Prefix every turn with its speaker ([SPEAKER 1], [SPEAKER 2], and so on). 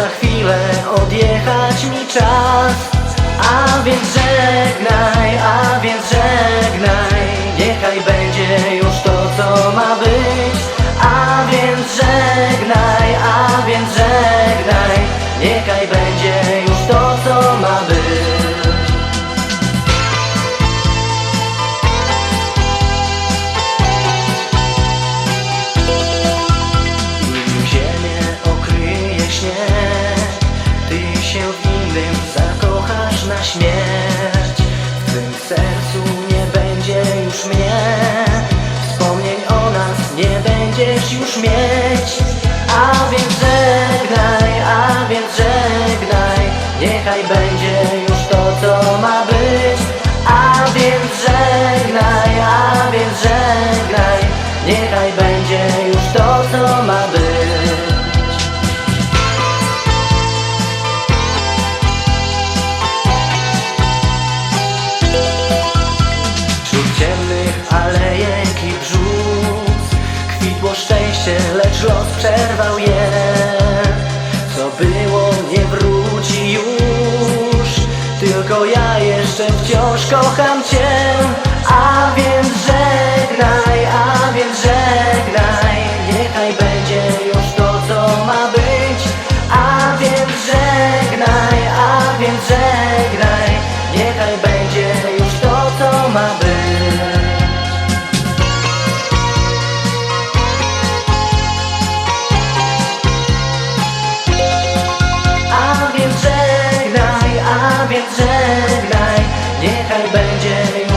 [SPEAKER 1] za chwilę odjechać mi czas A więc śmierć. W twym sercu nie będzie już mnie. Wspomnień o nas nie będziesz już mieć. A więc żegnaj, a więc żegnaj. Niechaj będzie już to co ma być. A więc żegnaj, a więc żegnaj. Niechaj będzie już lecz los przerwał je. Co było nie wróci już Tylko ja jeszcze wciąż kocham Cię. A więc żegnaj, a więc żegnaj. Niechaj będzie już to co ma być. A więc żegnaj, a więc żegnaj. Niechaj będzie już to co ma być. J.